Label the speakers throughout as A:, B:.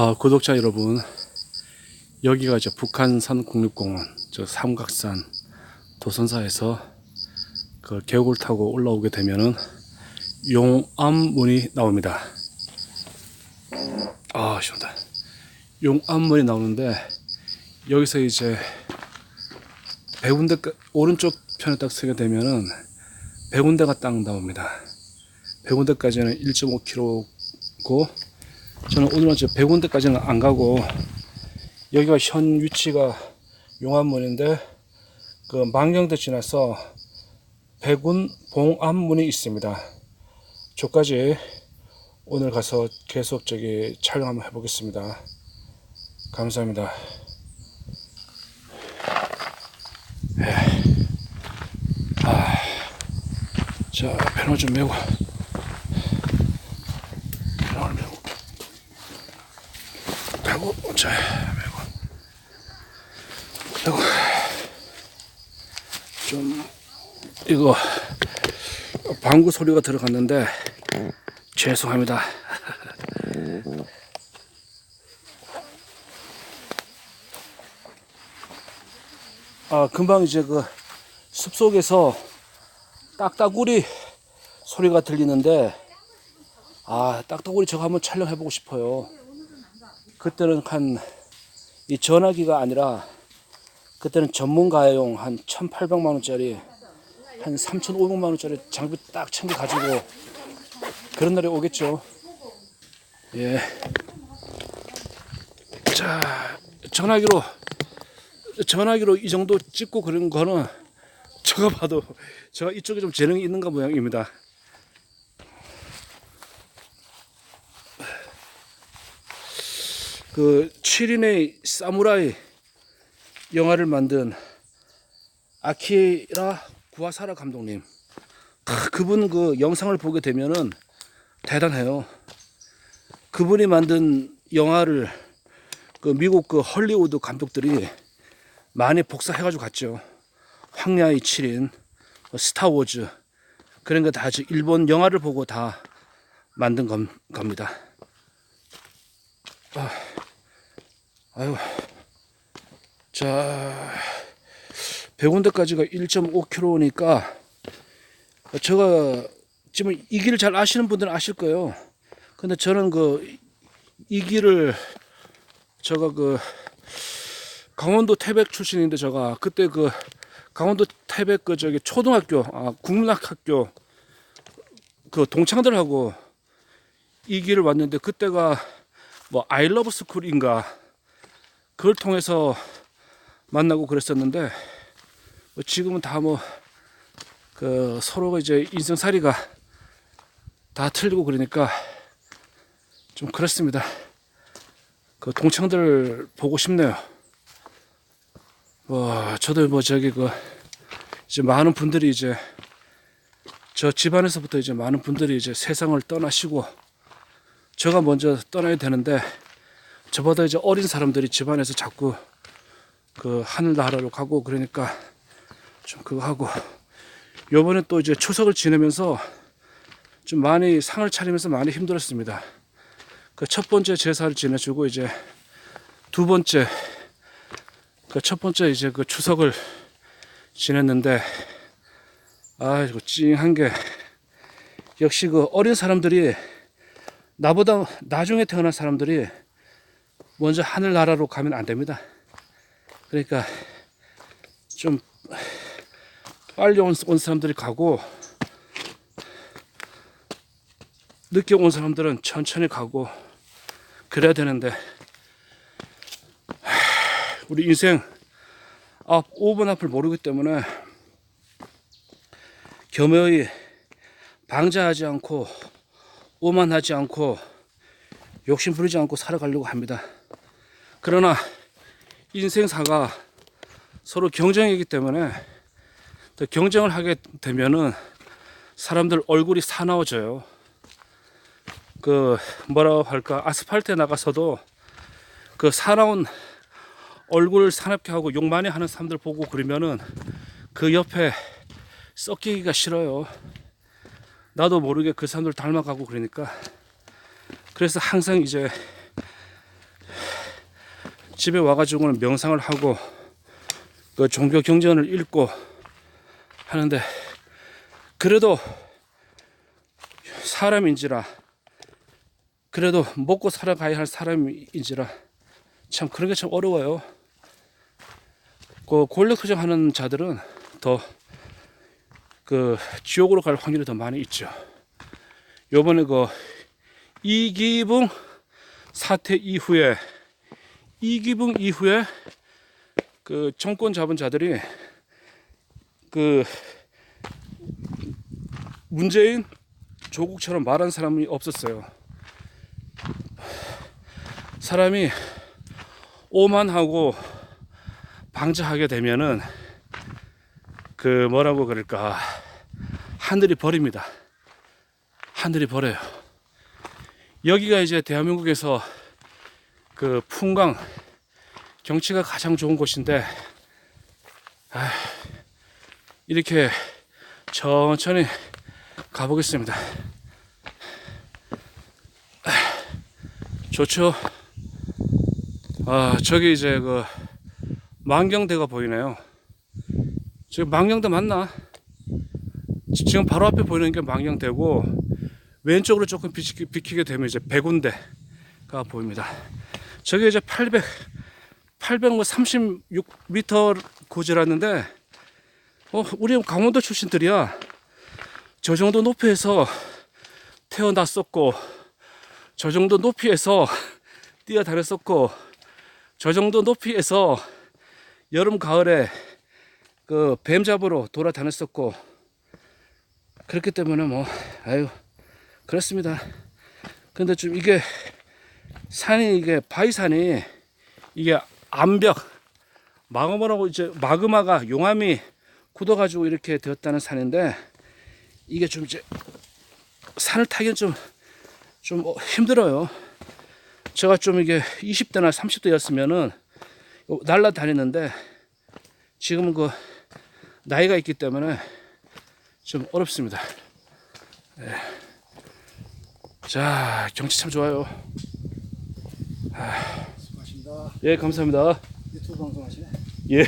A: 아, 구독자 여러분, 여기가 이제 북한산 국립공원, 저 삼각산 도선사에서 그 계곡을 타고 올라오게 되면은 용암문이 나옵니다. 아, 시원하다. 용암문이 나오는데 여기서 이제 배군대 오른쪽 편에 딱 서게 되면은 배군대가 딱 나옵니다. 배군대까지는 1.5km고 저는 오늘은 저 백운대까지는 안 가고 여기가 현 위치가 용암문인데 그 망경대 지나서 백운 봉암문이 있습니다. 저까지 오늘 가서 계속 저기 촬영 한번 해보겠습니다. 감사합니다. 에. 아, 자 배너 좀 메고 배너를 메고 하고 자 매고 그리고 좀 이거 방구 소리가 들어갔는데 죄송합니다. 아 금방 이제 그 숲속에서 딱따구리 소리가 들리는데 아 딱따구리 저거 한번 촬영해 보고 싶어요. 그때는 한 이 전화기가 아니라 그때는 전문가용 한 1,800만 원짜리 한 3,500만 원짜리 장비 딱 챙겨 가지고 그런 날이 오겠죠. 예. 자, 전화기로 전화기로 이 정도 찍고 그런 거는 제가 봐도 제가 이쪽에 좀 재능이 있는가 모양입니다. 그 7인의 사무라이 영화를 만든 아키라 구아사라 감독님 크, 그분 그 영상을 보게 되면은 대단해요. 그분이 만든 영화를 그 미국 그 헐리우드 감독들이 많이 복사해가지고 갔죠. 황야의 7인, 스타워즈 그런 거다 일본 영화를 보고 다 만든 겁, 겁니다. 아. 아유. 자, 백운대까지가 1.5km니까 제가 지금 이 길을 잘 아시는 분들은 아실 거예요. 근데 저는 그 이 길을 제가 그 강원도 태백 출신인데 제가 그때 그 강원도 태백 그 저기 초등학교 아 국민학교 그 동창들하고 이 길을 왔는데 그때가 뭐 아이러브 스쿨인가 그걸 통해서 만나고 그랬었는데 뭐 지금은 다 뭐 그 서로가 이제 인생살이가 다 틀리고 그러니까 좀 그렇습니다. 그 동창들 보고 싶네요. 뭐 저도 뭐 저기 그 이제 많은 분들이 이제 저 집안에서부터 이제 많은 분들이 이제 세상을 떠나시고 제가 먼저 떠나야 되는데 저보다 이제 어린 사람들이 집안에서 자꾸 그 하늘나라로 가고 그러니까 좀 그거 하고 요번에 또 이제 추석을 지내면서 좀 많이 상을 차리면서 많이 힘들었습니다. 그 첫 번째 제사를 지내주고 이제 두 번째 그 첫 번째 이제 그 추석을 지냈는데 아 이거 찡한 게 역시 그 어린 사람들이 나보다 나중에 태어난 사람들이 먼저 하늘나라로 가면 안 됩니다. 그러니까 좀 빨리 온, 온 사람들이 가고 늦게 온 사람들은 천천히 가고 그래야 되는데 우리 인생 앞 5분 앞을 모르기 때문에 겸허히 방자하지 않고 오만하지 않고 욕심 부리지 않고 살아가려고 합니다. 그러나 인생사가 서로 경쟁이기 때문에 또 경쟁을 하게 되면은 사람들 얼굴이 사나워져요. 그 뭐라고 할까 아스팔트에 나가서도 그 사나운 얼굴 사납게 하고 욕 많이 하는 사람들 보고 그러면은 그 옆에 썩기가 싫어요. 나도 모르게 그 사람들 닮아가고 그러니까 그래서 항상 이제 집에 와가지고는 명상을 하고 그 종교 경전을 읽고 하는데 그래도 사람인지라 그래도 먹고 살아가야 할 사람인지라 참 그런 게 참 어려워요. 그 권력 투쟁하는 자들은 더 그 지옥으로 갈 확률이 더 많이 있죠. 요번에 그 이기붕 사태 이후에 이기붕 이후에 그 정권 잡은 자들이 그 문재인 조국처럼 말한 사람이 없었어요. 사람이 오만하고 방자하게 되면은 그 뭐라고 그럴까 하늘이 버립니다. 하늘이 버려요. 여기가 이제 대한민국에서 그 풍광 경치가 가장 좋은 곳인데 아, 이렇게 천천히 가보겠습니다. 아, 좋죠. 아 저기 이제 그 만경대가 보이네요. 저기 만경대 맞나? 지- 지금 바로 앞에 보이는 게 만경대고 왼쪽으로 조금 비치게, 비키게 되면 이제 백운대가 보입니다. 저게 이제 800, 836m 고지랐는데, 어, 우리 강원도 출신들이야. 저 정도 높이에서 태어났었고, 저 정도 높이에서 뛰어다녔었고, 저 정도 높이에서 여름, 가을에 그 뱀 잡으러 돌아다녔었고, 그렇기 때문에 뭐, 아유, 그렇습니다. 근데 좀 이게 산이 이게 바위산이 이게 암벽 마그마라고 이제 마그마가 용암이 굳어가지고 이렇게 되었다는 산인데 이게 좀 이제 산을 타기는 좀좀 힘들어요. 제가 좀 이게 20대나 30대였으면은 날라다니는데 지금은 그 나이가 있기 때문에 좀 어렵습니다. 자, 경치 참 좋아요.
B: 수고하십니다.
A: 예, 감사합니다.
B: 유튜브 방송하시네.
A: 예.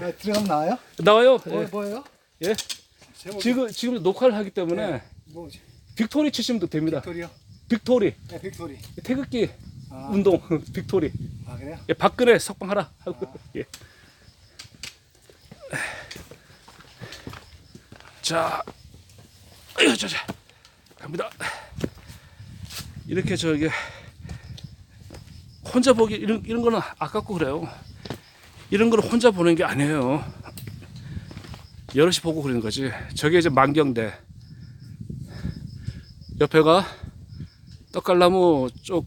B: 아, 들어가면 나와요?
A: 나와요.
B: 뭐,
A: 예.
B: 뭐예요?
A: 예.
B: 제목이
A: 지금 지금 녹화를 하기 때문에
B: 뭐지?
A: 빅토리 치시면 됩니다.
B: 빅토리요?
A: 빅토리.
B: 네, 빅토리.
A: 태극기
B: 아,
A: 운동 빅토리.
B: 아 그래요?
A: 예, 박근혜 석방하라 하고. 예. 자, 아유, 자, 자, 갑니다. 이렇게 저기 혼자 보기 이런 이런 거는 아깝고 그래요. 이런 거는 혼자 보는 게 아니에요. 여럿이 보고 그러는 거지. 저게 이제 만경대. 옆에가 떡갈나무 쪽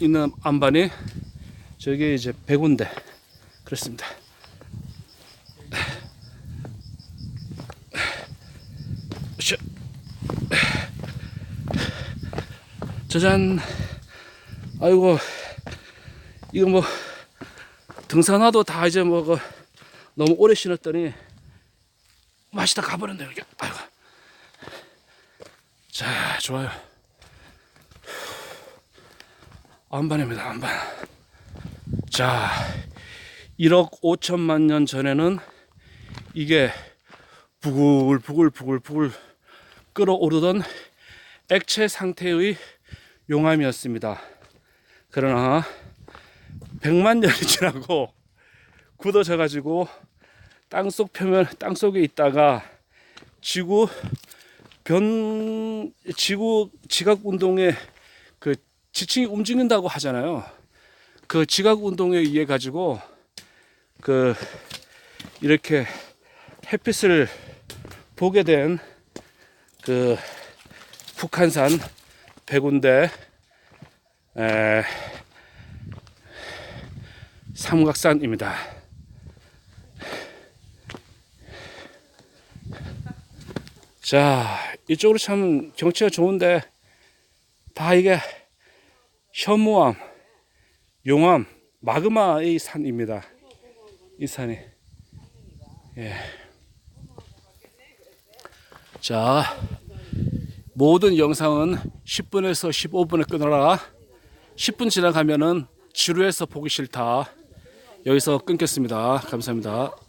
A: 있는 안반이 저게 이제 백운대 그렇습니다. 슈. 짜잔. 아이고 이거 뭐 등산화도 다 이제 뭐 그 너무 오래 신었더니 맛이 다 가버렸네요 이게. 아이고. 자 좋아요. 안반입니다 안반. 자, 1억 5천만 년 전에는 이게 부글 부글 부글 부글 끓어오르던 액체 상태의 용암이었습니다. 그러나 100만 년이 지나고 굳어져 가지고 땅속 표면 땅 속에 있다가 지구 변 지구 지각 운동의 그 지층이 움직인다고 하잖아요. 그 지각 운동에 의해 가지고 그 이렇게 햇빛을 보게 된 그 북한산 백운대 에, 삼각산입니다. 자 이쪽으로 참 경치가 좋은데 다 이게 현무암 용암 마그마의 산입니다. 이 산이. 예. 자, 모든 영상은 10분에서 15분에 끊어라. 10분 지나가면은 지루해서 보기 싫다. 여기서 끊겠습니다. 감사합니다.